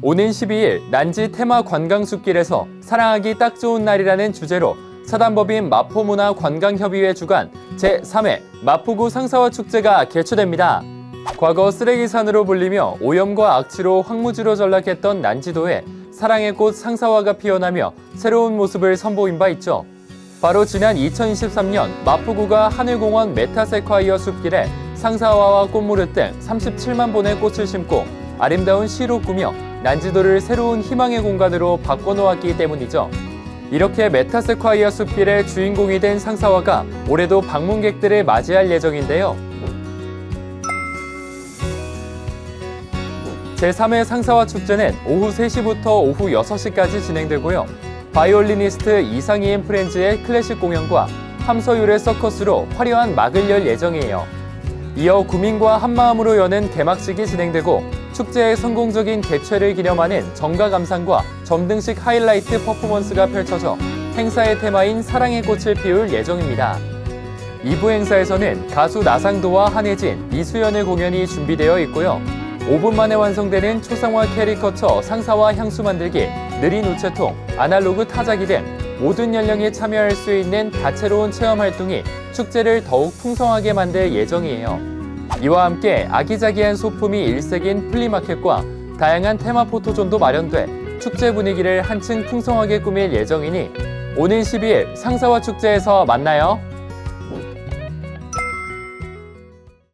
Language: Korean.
오는 12일 난지 테마 관광숲길에서 사랑하기 딱 좋은 날이라는 주제로 사단법인 마포문화관광협의회 주관 제3회 마포구 상사화 축제가 개최됩니다. 과거 쓰레기산으로 불리며 오염과 악취로 황무지로 전락했던 난지도에 사랑의 꽃 상사화가 피어나며 새로운 모습을 선보인 바 있죠. 바로 지난 2023년 마포구가 하늘공원 메타세콰이어 숲길에 상사화와 꽃무릇 등 37만 본의 꽃을 심고 아름다운 시로 꾸며 난지도를 새로운 희망의 공간으로 바꿔놓았기 때문이죠. 이렇게 메타세콰이어 숲길의 주인공이 된 상사화가 올해도 방문객들을 맞이할 예정인데요. 제3회 상사화 축제는 오후 3시부터 오후 6시까지 진행되고요. 바이올리니스트 이상희인 프렌즈의 클래식 공연과 함서율의 서커스로 화려한 막을 열 예정이에요. 이어 구민과 한마음으로 여는 개막식이 진행되고 축제의 성공적인 개최를 기념하는 정가 감상과 점등식 하이라이트 퍼포먼스가 펼쳐져 행사의 테마인 사랑의 꽃을 피울 예정입니다. 2부 행사에서는 가수 나상도와 한혜진, 이수연의 공연이 준비되어 있고요. 5분 만에 완성되는 초상화 캐리커처 상사와 향수 만들기, 느린 우체통, 아날로그 타자기 등 모든 연령이 참여할 수 있는 다채로운 체험 활동이 축제를 더욱 풍성하게 만들 예정이에요. 이와 함께 아기자기한 소품이 일색인 플리마켓과 다양한 테마 포토존도 마련돼 축제 분위기를 한층 풍성하게 꾸밀 예정이니 오는 12일 상사화 축제에서 만나요.